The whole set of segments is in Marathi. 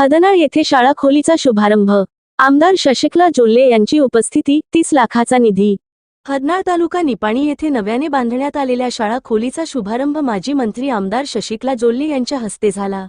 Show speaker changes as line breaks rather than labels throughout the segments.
हदनाळ येथे शाळा खोलीचा शुभारंभ. आमदार शशिकला जोल्ले यांची उपस्थिती तीस लाखाचा निधी. हदनाळ तालुका निपाणी येथे नव्याने बांधण्यात आलेल्या शाळा खोलीचा शुभारंभ माजी मंत्री आमदार शशिकला जोल्ले यांच्या हस्ते झाला.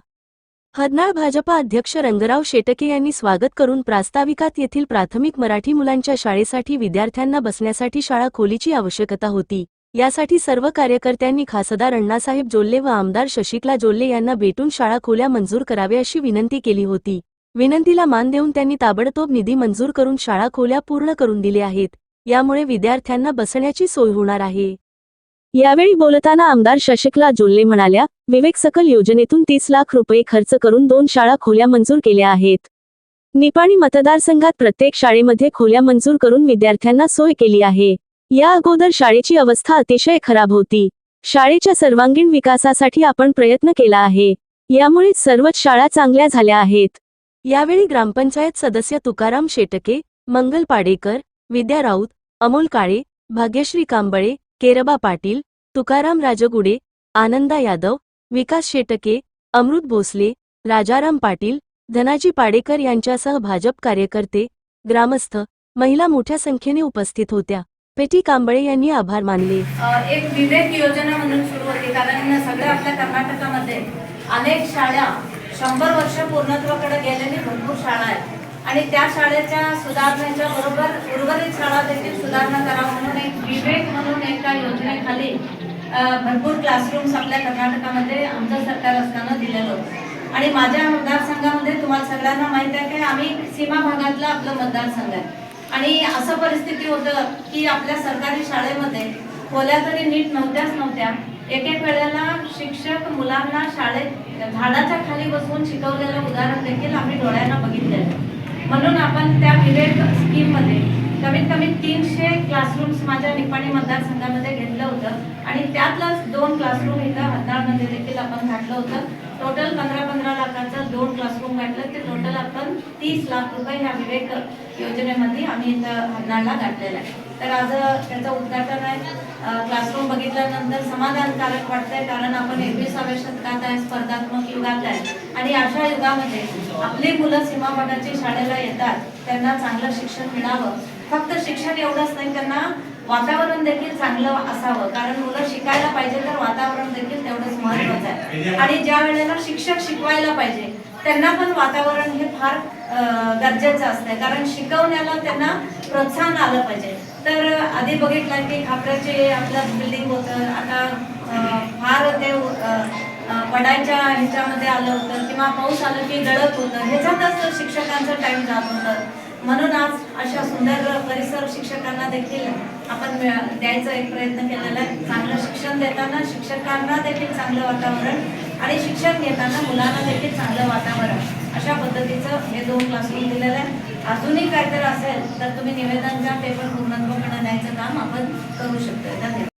हदनाळ भाजपा अध्यक्ष रंगराव शेटके यांनी स्वागत करून प्रास्ताविकात येथील प्राथमिक मराठी मुलांच्या शाळेसाठी विद्यार्थ्यांना बसण्यासाठी शाळा खोलीची आवश्यकता होती. यासाठी सर्व कार्यकर्त्यांनी खासदार अण्णासाहेब जोल्ले व आमदार शशिकला जोल्ले यांना भेटून शाळा खोल्या मंजूर कराव्या अशी विनंती केली होती. विनंतीला मान देऊन त्यांनी ताबडतोब निधी मंजूर करून शाळा खोल्या पूर्ण करून दिल्या आहेत. यामुळे विद्यार्थ्यांना बसण्याची सोय होणार आहे. यावेळी बोलताना आमदार शशिकला जोल्ले म्हणाल्या विवेक सकल योजनेतून तीस लाख रुपये खर्च करून दोन शाळा खोल्या मंजूर केल्या आहेत. निपाणी मतदारसंघात प्रत्येक शाळेमध्ये खोल्या मंजूर करून विद्यार्थ्यांना सोय केली आहे. या अगोदर शाळेची अवस्था अतिशय खराब होती. शाळेच्या सर्वांगीण विकासासाठी आपण प्रयत्न केला आहे. यामुळे सर्वच शाळा चांगल्या झाल्या आहेत. यावेळी ग्रामपंचायत सदस्य तुकाराम शेटके मंगल पाडेकर विद्या राऊत अमोल काळे भाग्यश्री कांबळे केरबा पाटील तुकाराम राजगुडे आनंदा यादव विकास शेटके अमृत भोसले राजाराम पाटील धनाजी पाडेकर यांच्यासह भाजप कार्यकर्ते ग्रामस्थ महिला मोठ्या संख्येने उपस्थित होत्या. पेटी कांबळे यांनी आभार मानले.
एक विवेक योजना म्हणून सुरू होती. कारण सगळ्या आपल्या कर्नाटकामध्ये अनेक शाळा शंभर वर्ष पूर्णत्वाकडे गेलेली भरपूर शाळा आहेत. आणि त्या शाळेच्या सुधारण्याच्या बरोबर उर्वरित शाळा देखील सुधारणा करावं म्हणून एक विवेक म्हणून एका योजनेखाली भरपूर क्लासरूम्स आपल्या कर्नाटकामध्ये आमचं सरकार असताना दिलेलं होतं. आणि माझ्या मतदारसंघामध्ये तुम्हाला सगळ्यांना माहिती आहे की आम्ही सीमा भागातला आपलं मतदारसंघ आहे. आणि असं परिस्थिती होतं की आपल्या सरकारी शाळेमध्ये खोल्या तरी नीट नव्हत्याच नव्हत्या. एक एक वेळेला शिक्षक मुलांना शाळेत झाडाच्या खाली बसवून शिकवलेलं उदाहरण देखील आम्ही डोळ्यांना बघितलेलं म्हणून आपण त्या विवेक स्कीममध्ये कमीत कमी तीनशे क्लासरूम्स माझ्या निपाणी मतदारसंघामध्ये घेतले आणि त्यातलाच दोन क्लासरूम इथं हद्दाळमध्ये देखील आपण घातलं होतं. टोटल पंधरा पंधरा लाखाचं दोन क्लासरूम घातलं. ते टोटल आपण तीस लाख रुपये ह्या विवेक योजनेमध्ये आम्ही इथं हद्दाळला घातलेलं आहे. तर आज त्याचं उद्घाटन आहे. क्लासरूम बघितल्यानंतर समाधानकारक वाटतंय कारण आपण एकविसाव्या शतकात आहे स्पर्धात्मक युगात आहे. आणि अशा युगामध्ये आपली मुलं सीमापटाची शाळेला येतात. त्यांना चांगलं शिक्षण मिळावं. फक्त शिक्षण एवढंच नाही त्यांना वातावरण देखील चांगलं असावं. कारण मुलं शिकायला पाहिजे तर वातावरण देखील तेवढंच महत्वाचं आहे. आणि ज्या वेळेला शिक्षक शिकवायला पाहिजे त्यांना पण वातावरण हे फार गरजेचं असतंय. कारण शिकवण्याला त्यांना प्रोत्साहन आलं पाहिजे. तर आधी बघितलं की खापऱ्याचे आपलं बिल्डिंग होतं. आता फार ते पडायच्या ह्याच्यामध्ये आलं होतं किंवा पाऊस आलं की गळत होतं. ह्याच्यातच शिक्षकांचं टाइम जात होतं म्हणून आज अशा सुंदर परिसर शिक्षकांना देखील आपण द्यायचा एक प्रयत्न केलेला आहे. चांगलं शिक्षण देताना शिक्षकांना देखील चांगलं वातावरण आणि शिक्षण घेताना मुलांना देखील चांगलं वातावरण. अशा पद्धतीचं हे दोन क्लासरूम दिलेलं आहे. अजूनही काहीतरी असेल तर तुम्ही निवेदनच्या पेपर पूर्णत्वपणे न्यायचं काम आपण करू शकतो धन्यवाद.